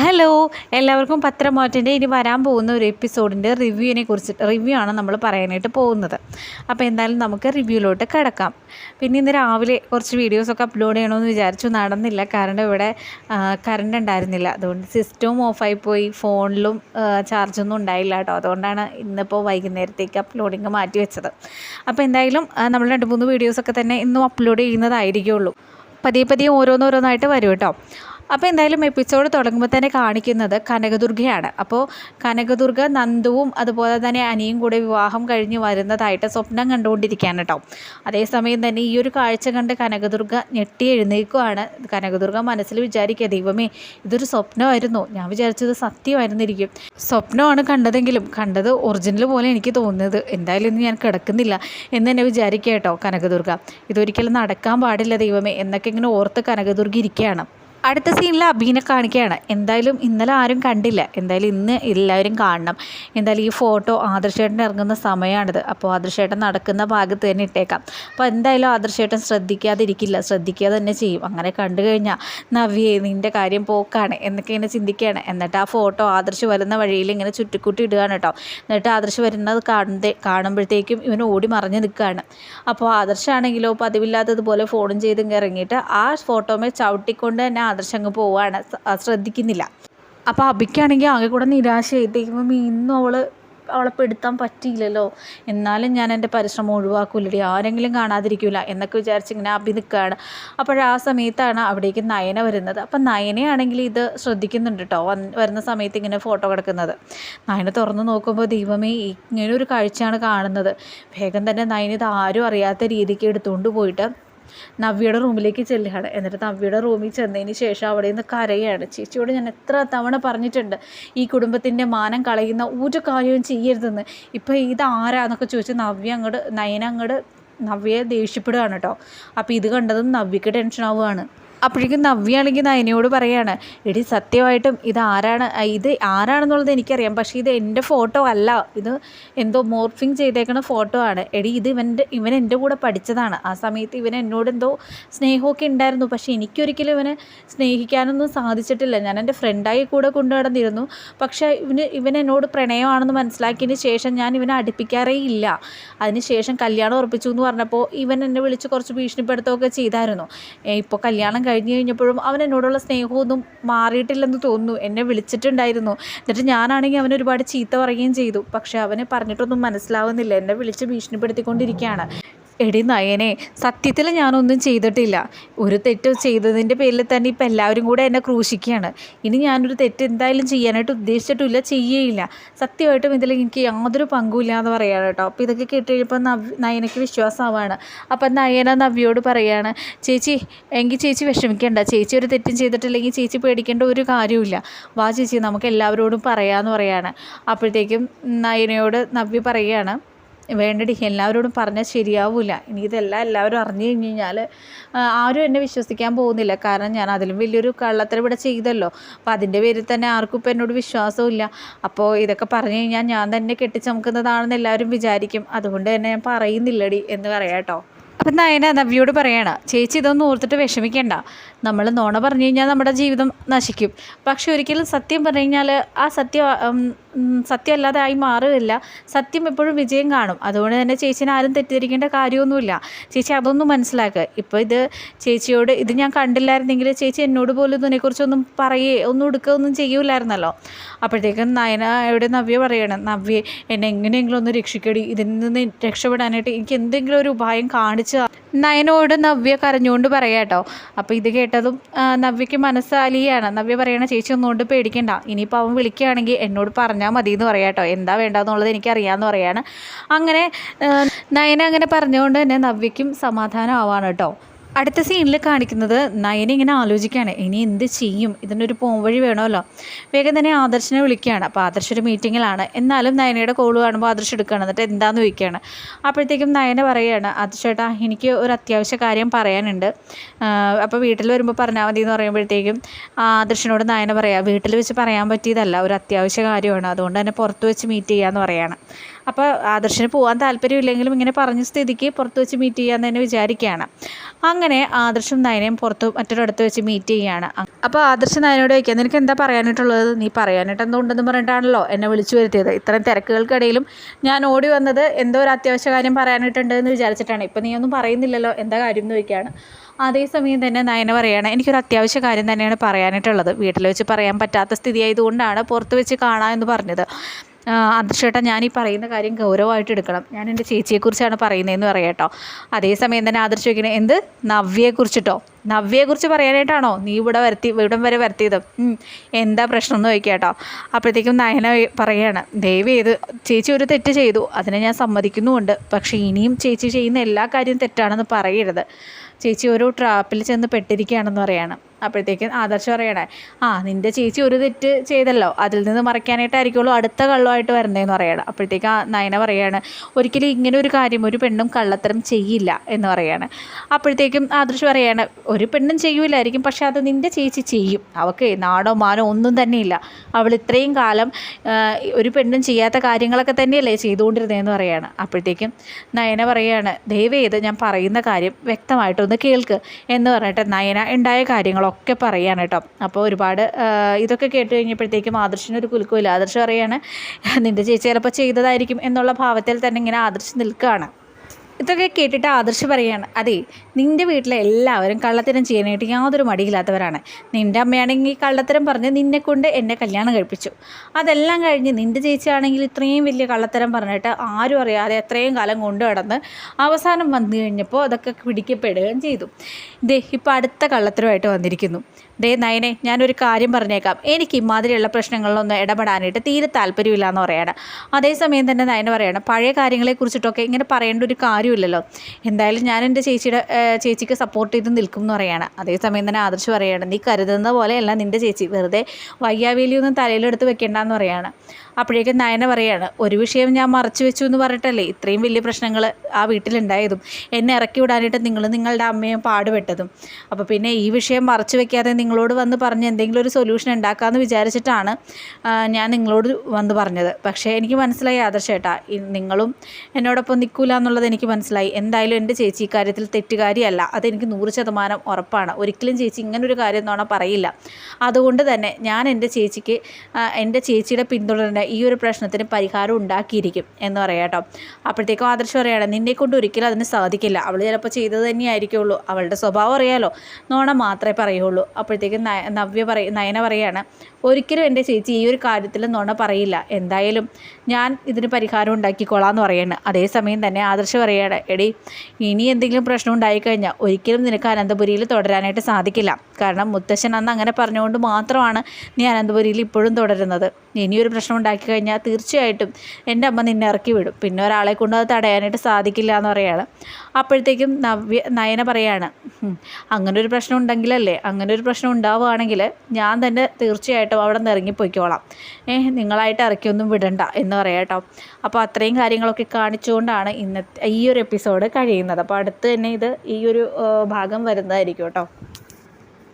Hello എല്ലാവർക്കും പത്രമാറ്റിന്റെ ഇനി വരാൻ പോകുന്ന ഒരു എപ്പിസോഡിന്റെ റിവ്യൂവിനെ കുറിച്ച് റിവ്യൂ ആണ് നമ്മൾ പറയാനായിട്ട് പോകുന്നത്. അപ്പോൾ എന്തായാലും നമുക്ക് റിവ്യൂയിലോട്ട് കിടക്കാം. പിന്നെ ഇന്ന് രാവിലെ കുറച്ച് വീഡിയോസൊക്കെ അപ്ലോഡ് ചെയ്യണമെന്ന് വിചാരിച്ചു നടന്നില്ല. കാരണം ഇവിടെ കറണ്ട് ഉണ്ടായിരുന്നില്ല. അതുകൊണ്ട് സിസ്റ്റവും ഓഫായി പോയി. ഫോണിലും ചാർജൊന്നും ഉണ്ടായില്ല കേട്ടോ. അതുകൊണ്ടാണ് ഇന്നിപ്പോൾ വൈകുന്നേരത്തേക്ക് അപ്ലോഡിങ് മാറ്റി വെച്ചത്. അപ്പോൾ എന്തായാലും നമ്മൾ രണ്ട് മൂന്ന് വീഡിയോസൊക്കെ തന്നെ ഇന്നും അപ്ലോഡ് ചെയ്യുന്നതായിരിക്കുള്ളൂ. പതിയെ പതിയെ ഓരോന്നോരോന്നായിട്ട് വരും കേട്ടോ. അപ്പോൾ എന്തായാലും എപ്പിസോഡ് തുടങ്ങുമ്പോൾ തന്നെ കാണിക്കുന്നത് കനകദുർഗയാണ്. അപ്പോൾ കനകദുർഗ നന്ദുവും അതുപോലെ തന്നെ അനിയും കൂടെ വിവാഹം കഴിഞ്ഞ് വരുന്നതായിട്ട് സ്വപ്നം കണ്ടുകൊണ്ടിരിക്കുകയാണ് കേട്ടോ. അതേസമയം തന്നെ ഈ ഒരു കാഴ്ച കണ്ട് കനകദുർഗ ഞെട്ടി എഴുന്നേൽക്കുവാണ് കനകദുർഗ മനസ്സിൽ വിചാരിക്കുക ദൈവമേ ഇതൊരു സ്വപ്നമായിരുന്നു. ഞാൻ വിചാരിച്ചത് സത്യമായിരുന്നിരിക്കും. സ്വപ്നമാണ് കണ്ടതെങ്കിലും കണ്ടത് ഒറിജിനൽ പോലെ എനിക്ക് തോന്നുന്നത്. എന്തായാലും ഇന്ന് ഞാൻ കിടക്കുന്നില്ല എന്ന് തന്നെ വിചാരിക്കുക കേട്ടോ കനകദുർഗ. ഇതൊരിക്കലും നടക്കാൻ പാടില്ല ദൈവമേ എന്നൊക്കെ ഇങ്ങനെ ഓർത്ത് കനകദുർഗ ഇരിക്കുകയാണ്. അടുത്ത സീനിൽ അബീനെ കാണിക്കുകയാണ്. എന്തായാലും ഇന്നലെ ആരും കണ്ടില്ല. എന്തായാലും ഇന്ന് എല്ലാവരും കാണണം. എന്തായാലും ഈ ഫോട്ടോ ആദർശേട്ടൻ ഇറങ്ങുന്ന സമയമാണിത്. അപ്പോൾ ആദർശേട്ടൻ നടക്കുന്ന ഭാഗത്ത് തന്നെ ഇട്ടേക്കാം. അപ്പോൾ എന്തായാലും ആദർശേട്ടൻ ശ്രദ്ധിക്കാതിരിക്കില്ല. ശ്രദ്ധിക്കാതെ തന്നെ ചെയ്യും. അങ്ങനെ കണ്ടു കഴിഞ്ഞാൽ നവ്യേ നിന്റെ കാര്യം പോക്കാണ്. എന്നൊക്കെ ഇങ്ങനെ ചിന്തിക്കുകയാണ്. എന്നിട്ട് ആ ഫോട്ടോ ആദർശ് വരുന്ന വഴിയിൽ ഇങ്ങനെ ചുറ്റിക്കൂട്ടി ഇടുകയാണ് കേട്ടോ. എന്നിട്ട് ആദർശ് വരുന്നത് കാണുമ്പോൾ കാണുമ്പോഴത്തേക്കും ഇവൻ ഓടി മറിഞ്ഞ് നിൽക്കുകയാണ്. അപ്പോൾ ആദർശാണെങ്കിലോ പതിവില്ലാത്തതുപോലെ ഫോണും ചെയ്ത് ഇങ്ങനെ ഇറങ്ങിയിട്ട് ആ ഫോട്ടോമേ ചവിട്ടിക്കൊണ്ട് തന്നെ ആദർശം അങ്ങ് പോവുകയാണ് ശ്രദ്ധിക്കുന്നില്ല. അപ്പോൾ അബിക്കാണെങ്കിൽ ആകെ കൂടെ നിരാശ ദൈവമേ ഇന്നും അവൾ അവളെ പെടുത്താൻ പറ്റിയില്ലല്ലോ. എന്നാലും ഞാൻ എന്റെ പരിശ്രമം ഒഴിവാക്കൂലടി. ആരെങ്കിലും കാണാതിരിക്കില്ല എന്നൊക്കെ വിചാരിച്ച് ഇങ്ങനെ അഭി നിൽക്കുകയാണ് അപ്പോൾ ആ സമയത്താണ് അവിടേക്ക് നയന വരുന്നത്. അപ്പം നയനയാണെങ്കിൽ ഇത് ശ്രദ്ധിക്കുന്നുണ്ട് കേട്ടോ വരുന്ന സമയത്ത് ഇങ്ങനെ ഫോട്ടോ കിടക്കുന്നത്. നയന തുറന്ന് നോക്കുമ്പോൾ ദൈവമേ ഇങ്ങനെ ഒരു കാഴ്ചയാണ് കാണുന്നത്. വേഗം തന്നെ നയന ഇത് ആരും അറിയാത്ത രീതിക്ക് എടുത്തുകൊണ്ട് പോയിട്ട് നവ്യയുടെ റൂമിലേക്ക് ചെല്ലുകയാണ്. എന്നിട്ട് നവ്യയുടെ റൂമിൽ ചെന്നതിന് ശേഷം അവിടെ നിന്ന് കരയാണ്. ചേച്ചിയോട് ഞാൻ എത്ര തവണ പറഞ്ഞിട്ടുണ്ട് ഈ കുടുംബത്തിന്റെ മാനം കളയുന്ന ഒരു കാര്യവും ചെയ്യരുതെന്ന്. ഇപ്പം ഇതാരാന്നൊക്കെ ചോദിച്ച് നവ്യ അങ്ങോട്ട് നയന അങ്ങോട്ട് നവ്യയെ ദേഷ്യപ്പെടുകയാണ് കേട്ടോ. അപ്പോൾ ഇത് കണ്ടതും നവ്യക്ക് ടെൻഷൻ ആവുകയാണ്. അപ്പോഴേക്കും നവ്യാണെങ്കിൽ നയനയോട് പറയാണ് എടി സത്യമായിട്ടും ഇത് ആരാണ്? ഇത് ആരാണെന്നുള്ളത് എനിക്കറിയാം. പക്ഷേ ഇത് എന്റെ ഫോട്ടോ അല്ല. ഇത് എന്തോ മോർഫിങ് ചെയ്തേക്കണ ഫോട്ടോ ആണ്. എടി ഇത് ഇവന്റെ ഇവൻ എന്റെ കൂടെ പഠിച്ചതാണ്. ആ സമയത്ത് ഇവൻ എന്നോട് എന്തോ സ്നേഹമൊക്കെ ഉണ്ടായിരുന്നു. പക്ഷേ എനിക്കൊരിക്കലും ഇവനെ സ്നേഹിക്കാനൊന്നും സാധിച്ചിട്ടില്ല. ഞാൻ എന്റെ ഫ്രണ്ടായി കൂടെ കൊണ്ടു നടന്നിരുന്നു. പക്ഷേ ഇവന് ഇവൻ എന്നോട് പ്രണയമാണെന്ന് മനസ്സിലാക്കിയതിന് ശേഷം ഞാൻ ഇവനെ അടുപ്പിക്കാറേ ഇല്ല. അതിന് ശേഷം കല്യാണം ഉറപ്പിച്ചു എന്ന് പറഞ്ഞപ്പോൾ ഇവൻ എന്നെ വിളിച്ച് കുറച്ച് ഭീഷണിപ്പെടുത്തുകയൊക്കെ ചെയ്തായിരുന്നു. ഇപ്പോൾ കല്യാണം കഴിഞ്ഞ് കഴിഞ്ഞപ്പോഴും അവൻ എന്നോടുള്ള സ്നേഹമൊന്നും മാറിയിട്ടില്ലെന്ന് തോന്നുന്നു. എന്നെ വിളിച്ചിട്ടുണ്ടായിരുന്നു. എന്നിട്ട് ഞാനാണെങ്കിൽ അവൻ ഒരുപാട് ചീത്ത പറയുകയും ചെയ്തു. പക്ഷേ അവന് പറഞ്ഞിട്ടൊന്നും മനസ്സിലാവുന്നില്ല. എന്നെ വിളിച്ച് ഭീഷണിപ്പെടുത്തിക്കൊണ്ടിരിക്കുകയാണ്. എടി നയനെ സത്യത്തിൽ ഞാനൊന്നും ചെയ്തിട്ടില്ല. ഒരു തെറ്റ് ചെയ്തതിന്റെ പേരിൽ തന്നെ ഇപ്പം എല്ലാവരും കൂടെ എന്നെ ക്രൂശിക്കുകയാണ്. ഇനി ഞാനൊരു തെറ്റ് എന്തായാലും ചെയ്യാനായിട്ട് ഉദ്ദേശിച്ചിട്ടില്ല ചെയ്യേയില്ല. സത്യമായിട്ടും ഇതിൽ എനിക്ക് യാതൊരു പങ്കുമില്ല എന്ന് പറയാണ് കേട്ടോ. അപ്പോൾ ഇതൊക്കെ കേട്ട് കഴിയുമ്പോൾ നവ് നയനയ്ക്ക് വിശ്വാസമാവാണ്. അപ്പം നയന നവ്യോട് പറയാണ് ചേച്ചി എങ്കിൽ ചേച്ചി വിഷമിക്കേണ്ട. ചേച്ചി ഒരു തെറ്റും ചെയ്തിട്ടില്ലെങ്കിൽ ചേച്ചി പേടിക്കേണ്ട ഒരു കാര്യമില്ല വാ ചേച്ചി നമുക്ക് എല്ലാവരോടും പറയാമെന്ന് പറയാണ്. അപ്പോഴത്തേക്കും നയനയോട് നവ്യ പറയുകയാണ് വേണ്ടടി എല്ലാവരോടും പറഞ്ഞാൽ ശരിയാവില്ല ഇനി ഇതെല്ലാം എല്ലാവരും അറിഞ്ഞു കഴിഞ്ഞ് കഴിഞ്ഞാൽ ആരും എന്നെ വിശ്വസിക്കാൻ പോകുന്നില്ല. കാരണം ഞാൻ അതിലും വലിയൊരു കള്ളത്തരം ഇവിടെ ചെയ്തല്ലോ. അപ്പോൾ അതിന്റെ പേരിൽ തന്നെ ആർക്കും ഇപ്പം എന്നോട് വിശ്വാസമില്ല അപ്പോൾ ഇതൊക്കെ പറഞ്ഞു കഴിഞ്ഞാൽ ഞാൻ തന്നെ കെട്ടിച്ചമക്കുന്നതാണെന്ന് എല്ലാവരും വിചാരിക്കും. അതുകൊണ്ട് തന്നെ ഞാൻ പറയുന്നില്ലടി എന്ന് പറയാം കേട്ടോ. അപ്പം നയന നവ്യോട് പറയണം ചേച്ചി ഇതൊന്നും ഓർത്തിട്ട് വിഷമിക്കേണ്ട. നമ്മൾ നോണ പറഞ്ഞു കഴിഞ്ഞാൽ നമ്മുടെ ജീവിതം നശിക്കും. പക്ഷെ ഒരിക്കലും സത്യം പറഞ്ഞു കഴിഞ്ഞാൽ ആ സത്യം സത്യമല്ലാതെ ആയി മാറുകയില്ല. സത്യം എപ്പോഴും വിജയം കാണും. അതുകൊണ്ട് തന്നെ ചേച്ചിനെ ആരും തെറ്റിദ്ധരിക്കേണ്ട കാര്യമൊന്നുമില്ല. ചേച്ചി അതൊന്നും മനസ്സിലാക്കുക. ഇപ്പോൾ ഇത് ചേച്ചിയോട് ഇത് ഞാൻ കണ്ടില്ലായിരുന്നെങ്കിൽ ചേച്ചി എന്നോട് പോലും ഇതിനെക്കുറിച്ചൊന്നും പറയേ ഒന്നും എടുക്കുകയൊന്നും ചെയ്യൂലായിരുന്നല്ലോ. അപ്പോഴത്തേക്കും നയന എവിടെ നവ്യ പറയണം നവ്യ എന്നെ എങ്ങനെയെങ്കിലും ഒന്ന് രക്ഷിക്കടി. ഇതിൽ നിന്ന് രക്ഷപ്പെടാനായിട്ട് എനിക്ക് എന്തെങ്കിലും ഒരു ഉപായം കാണിച്ചു താ. നയനോട് നവ്യ കരഞ്ഞുകൊണ്ട് പറയാട്ടോ അപ്പോൾ ഇത് കേട്ടതും നവ്യക്ക് മനസ്സാലിയാണ്. നവ്യ പറയണ ചേച്ചി ഒന്നുകൊണ്ട് പേടിക്കണ്ട. ഇനിയിപ്പോൾ അവൻ വിളിക്കുകയാണെങ്കിൽ എന്നോട് പറഞ്ഞാൽ മതി എന്ന് പറയാട്ടോ എന്താ വേണ്ടതെന്നുള്ളത് എനിക്കറിയാമെന്ന് പറയാണ്. അങ്ങനെ നയന അങ്ങനെ പറഞ്ഞുകൊണ്ട് തന്നെ നവ്യക്കും സമാധാനമാവാണ് കേട്ടോ അടുത്ത സീനിൽ കാണിക്കുന്നത് നയന ഇങ്ങനെ ആലോചിക്കുകയാണ്. ഇനി എന്ത് ചെയ്യും? ഇതിനൊരു പോംവഴി വേണമല്ലോ. വേഗം തന്നെ ആദർശിനെ വിളിക്കുകയാണ്. അപ്പോൾ ആദർശ് ഒരു മീറ്റിങ്ങിലാണ്. എന്നാലും നയനയുടെ കോൾ കാണുമ്പോൾ ആദർശ് എടുക്കുകയാണ്. എന്നിട്ട് എന്താന്ന് ചോദിക്കുകയാണ്. അപ്പോഴത്തേക്കും നയന പറയുകയാണ് ആദർശേട്ടാ എനിക്ക് ഒരു അത്യാവശ്യ കാര്യം പറയാനുണ്ട്. അപ്പോൾ വീട്ടിൽ വരുമ്പോൾ പറഞ്ഞാൽ മതി എന്ന് പറയുമ്പോഴത്തേക്കും ആദർശിനോട് നയന പറയാം വീട്ടിൽ വെച്ച് പറയാൻ പറ്റിയതല്ല ഒരു അത്യാവശ്യ കാര്യമാണ്. അതുകൊണ്ട് തന്നെ പുറത്ത് വെച്ച് മീറ്റ് ചെയ്യാമെന്ന് പറയാണ്. അപ്പോൾ ആദർശിന് പോകാൻ താല്പര്യമില്ലെങ്കിലും ഇങ്ങനെ പറഞ്ഞ സ്ഥിതിക്ക് പുറത്ത് വെച്ച് മീറ്റ് ചെയ്യാമെന്ന് തന്നെ വിചാരിക്കുകയാണ്. അങ്ങനെ ആദർശം നയനയും പുറത്ത് മറ്റൊരിടത്ത് വെച്ച് മീറ്റ് ചെയ്യുകയാണ്. അപ്പോൾ ആദർശ നയനോട് ചോദിക്കുക നിനക്ക് എന്താ പറയാനായിട്ടുള്ളത്? നീ പറയാനായിട്ട് എന്തോ ഉണ്ടെന്ന് പറഞ്ഞിട്ടാണല്ലോ എന്നെ വിളിച്ചു വരുത്തിയത്. ഇത്രയും തിരക്കുകൾക്കിടയിലും ഞാൻ ഓടി വന്നത് എന്തോ ഒരു അത്യാവശ്യ കാര്യം പറയാനായിട്ടുണ്ട് എന്ന് വിചാരിച്ചിട്ടാണ്. ഇപ്പം നീ ഒന്നും പറയുന്നില്ലല്ലോ എന്താ കാര്യം എന്ന് ചോദിക്കുകയാണ്. അതേസമയം തന്നെ നയന പറയുകയാണ് എനിക്കൊരു അത്യാവശ്യ കാര്യം തന്നെയാണ് പറയാനായിട്ടുള്ളത്. വീട്ടിൽ വെച്ച് പറയാൻ പറ്റാത്ത സ്ഥിതി ആയതുകൊണ്ടാണ് പുറത്ത് വെച്ച് കാണാമെന്ന് പറഞ്ഞത്. അദൃശ്യേട്ടാ ഞാൻ ഈ പറയുന്ന കാര്യം ഗൗരവമായിട്ട് എടുക്കണം. ഞാൻ എന്റെ ചേച്ചിയെക്കുറിച്ചാണ് പറയുന്നതെന്ന് പറയാം കേട്ടോ. അതേസമയം തന്നെ ആദർശ് ചോദിക്കണേ എന്ത്? നവ്യയെക്കുറിച്ചിട്ടോ? നവ്യയെക്കുറിച്ച് പറയാനായിട്ടാണോ നീ ഇവിടെ വരുത്തി ഇവിടം വരെ വരുത്തിയത്? എന്താ പ്രശ്നം എന്ന് ചോദിക്കുക കേട്ടോ. അപ്പോഴത്തേക്കും നയന പറയാണ് ദയവ് ചെയ്ത് ചേച്ചി ഒരു തെറ്റ് ചെയ്തു അതിനെ ഞാൻ സമ്മതിക്കുന്നുമുണ്ട്. പക്ഷേ ഇനിയും ചേച്ചി ചെയ്യുന്ന എല്ലാ കാര്യവും തെറ്റാണെന്ന് പറയരുത്. ചേച്ചി ഒരു ട്രാപ്പിൽ ചെന്ന് പെട്ടിരിക്കുകയാണെന്ന് പറയാണ്. അപ്പോഴത്തേക്കും ആദർശ് പറയണേ. ആ നിന്റെ ചേച്ചി ഒരു തെറ്റ് ചെയ്തല്ലോ. അതിൽ നിന്ന് മറയ്ക്കാനായിട്ടായിരിക്കുള്ളൂ അടുത്ത കള്ളമായിട്ട് വരുന്നതെന്ന് പറയണം. അപ്പോഴത്തേക്ക് ആ നയന പറയാണ് ഒരിക്കലും ഇങ്ങനെ ഒരു കാര്യം ഒരു പെണ്ണും കള്ളത്തരം ചെയ്യില്ല എന്ന് പറയാണ്. അപ്പോഴത്തേക്കും ആദർശ് പറയാണ് ഒരു പെണ്ണും ചെയ്യൂലായിരിക്കും പക്ഷെ അത് നിന്റെ ചേച്ചി ചെയ്യും. അവൾക്ക് നാടോ മാനോ ഒന്നും തന്നെയില്ല. അവൾ ഇത്രയും കാലം ഒരു പെണ്ണും ചെയ്യാത്ത കാര്യങ്ങളൊക്കെ തന്നെയല്ലേ ചെയ്തുകൊണ്ടിരുന്നതെന്ന് പറയാണ്. അപ്പോഴത്തേക്കും നയന പറയാണ് ദയവേത് ഞാൻ പറയുന്ന കാര്യം വ്യക്തമായിട്ടൊന്ന് കേൾക്ക് എന്ന് പറഞ്ഞിട്ട് നയന ഉണ്ടായ കാര്യങ്ങളൊക്കെ ഒക്കെ പറയാണ് കേട്ടോ. അപ്പോൾ ഒരുപാട് ഇതൊക്കെ കേട്ട് കഴിഞ്ഞപ്പോഴത്തേക്കും ആദർശിനൊരു കുലുക്കുമില്ല ആദർശം പറയാണ് നിന്റെ ചേച്ചി ചിലപ്പോൾ ചെയ്തതായിരിക്കും എന്നുള്ള ഭാവത്തിൽ തന്നെ ഇങ്ങനെ ആദർശം നിൽക്കുകയാണ് ഇതൊക്കെ കേട്ടിട്ട് ആദർശ് പറയാണ് അതെ നിന്റെ വീട്ടിലെ എല്ലാവരും കള്ളത്തരം ചെയ്യാനായിട്ട് യാതൊരു മടിയില്ലാത്തവരാണ്. നിന്റെ അമ്മയാണെങ്കിൽ കള്ളത്തരം പറഞ്ഞ് നിന്നെ കൊണ്ട് എന്നെ കല്യാണം കഴിപ്പിച്ചു. അതെല്ലാം കഴിഞ്ഞ് നിന്റെ ചേച്ചിയാണെങ്കിൽ ഇത്രയും വലിയ കള്ളത്തരം പറഞ്ഞിട്ട് ആരും അറിയാതെ എത്രയും കാലം കൊണ്ടു കിടന്ന് അവസാനം വന്നു കഴിഞ്ഞപ്പോൾ അതൊക്കെ പിടിക്കപ്പെടുകയും ചെയ്തു. ദേ ഇപ്പോൾ അടുത്ത കള്ളത്തരമായിട്ട് വന്നിരിക്കുന്നു. ദേ നയനെ ഞാനൊരു കാര്യം പറഞ്ഞേക്കാം. എനിക്ക് ഇമാതിരിയുള്ള പ്രശ്നങ്ങളിലൊന്നും ഇടപെടാനായിട്ട് തീരെ താല്പര്യമില്ല എന്ന് പറയാണ്. അതേസമയം തന്നെ നയന പറയാണ് പഴയ കാര്യങ്ങളെക്കുറിച്ചിട്ടൊക്കെ ഇങ്ങനെ പറയേണ്ട ഒരു കാര്യമില്ലല്ലോ. എന്തായാലും ഞാൻ എന്റെ ചേച്ചിയുടെ ചേച്ചിക്ക് സപ്പോർട്ട് ചെയ്ത് നിൽക്കും എന്ന് പറയുകയാണ് അതേസമയം തന്നെ ആദർശ് പറയുകയാണ് നീ കരുതുന്ന പോലെയല്ല നിന്റെ ചേച്ചി വെറുതെ വയ്യാവേലിയൊന്നും തലയിലെടുത്ത് വെക്കേണ്ടെന്ന് പറയാണ്. അപ്പോഴേക്കും നയന പറയാണ് ഒരു വിഷയം ഞാൻ മറച്ചു വെച്ചു എന്ന് പറഞ്ഞിട്ടല്ലേ ഇത്രയും വലിയ പ്രശ്നങ്ങൾ ആ വീട്ടിലുണ്ടായതും? എന്നെ ഇറക്കി വിടാനായിട്ട് നിങ്ങൾ നിങ്ങളുടെ അമ്മയും പാടുപെട്ടതും. അപ്പോൾ പിന്നെ ഈ വിഷയം മറച്ചു വെക്കാതെ നിങ്ങളോട് വന്ന് പറഞ്ഞ് എന്തെങ്കിലും ഒരു സൊല്യൂഷൻ ഉണ്ടാക്കാമെന്ന് വിചാരിച്ചിട്ടാണ് ഞാൻ നിങ്ങളോട് വന്ന് പറഞ്ഞത്. പക്ഷേ എനിക്ക് മനസ്സിലായി ആദർശേട്ടാ നിങ്ങളും എന്നോടൊപ്പം നിൽക്കില്ല എന്നുള്ളത് എനിക്ക് മനസ്സിലായി. എന്തായാലും എന്റെ ചേച്ചി ഇക്കാര്യത്തിൽ തെറ്റുകാരിയല്ല. അതെനിക്ക് നൂറ് ശതമാനം ഉറപ്പാണ്. ഒരിക്കലും ചേച്ചി ഇങ്ങനൊരു കാര്യം എന്നോണം പറയില്ല. അതുകൊണ്ട് തന്നെ ഞാൻ എന്റെ ചേച്ചിക്ക് എന്റെ ചേച്ചിയുടെ പിന്തുടരേണ്ട ഈ ഒരു പ്രശ്നത്തിന് പരിഹാരം ഉണ്ടാക്കിയിരിക്കും എന്ന് പറയാം കേട്ടോ. അപ്പോഴത്തേക്കും ആദർശം പറയാണ് നിന്നെ കൊണ്ട് ഒരിക്കലും അതിന് സാധിക്കില്ല. അവൾ ചിലപ്പോൾ ചെയ്തത് തന്നെയായിരിക്കുള്ളൂ അവളുടെ സ്വഭാവം അറിയാലോ. നോണ മാത്രമേ പറയുള്ളൂ. അപ്പോഴത്തേക്കും നവ്യ പറയ നയന പറയാണ് ഒരിക്കലും എന്റെ ചേച്ചി ഈ ഒരു കാര്യത്തിൽ നോണ പറയില്ല. എന്തായാലും ഞാൻ ഇതിന് പരിഹാരം ഉണ്ടാക്കിക്കോളാം എന്ന് പറയാണ്. അതേസമയം തന്നെ ആദർശം പറയാണ് എടി ഇനി എന്തെങ്കിലും പ്രശ്നം ഉണ്ടായിക്കഴിഞ്ഞാൽ ഒരിക്കലും നിനക്ക് അനന്തപുരിയിൽ തുടരാനായിട്ട് സാധിക്കില്ല. കാരണം മുത്തശ്ശൻ അന്ന് അങ്ങനെ പറഞ്ഞുകൊണ്ട് മാത്രമാണ് നീ അനന്തപുരിയിൽ ഇപ്പോഴും തുടരുന്നത്. ഇനിയൊരു പ്രശ്നം ഉണ്ടാക്കി കഴിഞ്ഞാൽ തീർച്ചയായിട്ടും എന്റെ അമ്മ നിന്നെ ഇറക്കി വിടും. പിന്നെ ഒരാളെ കൊണ്ട് അത് തടയാനായിട്ട് സാധിക്കില്ല എന്ന് പറയുകയാണ്. അപ്പോഴത്തേക്കും നവ്യ നയന പറയാണ് അങ്ങനെ ഒരു പ്രശ്നം ഉണ്ടെങ്കിലല്ലേ അങ്ങനെ ഒരു പ്രശ്നം ഉണ്ടാവുകയാണെങ്കിൽ ഞാൻ തന്നെ തീർച്ചയായിട്ടും അവിടെ നിന്ന് ഇറങ്ങിപ്പോയിക്കോളാം. ഏഹ് നിങ്ങളായിട്ട് ഇറക്കിയൊന്നും വിടണ്ട എന്ന് പറയാം കേട്ടോ. അപ്പോൾ അത്രയും കാര്യങ്ങളൊക്കെ കാണിച്ചുകൊണ്ടാണ് ഇന്നത്തെ ഈ ഒരു എപ്പിസോഡ് കഴിയുന്നത്. അപ്പോൾ അടുത്ത് തന്നെ ഇത് ഈ ഒരു ഭാഗം വരുന്നതായിരിക്കും കേട്ടോ.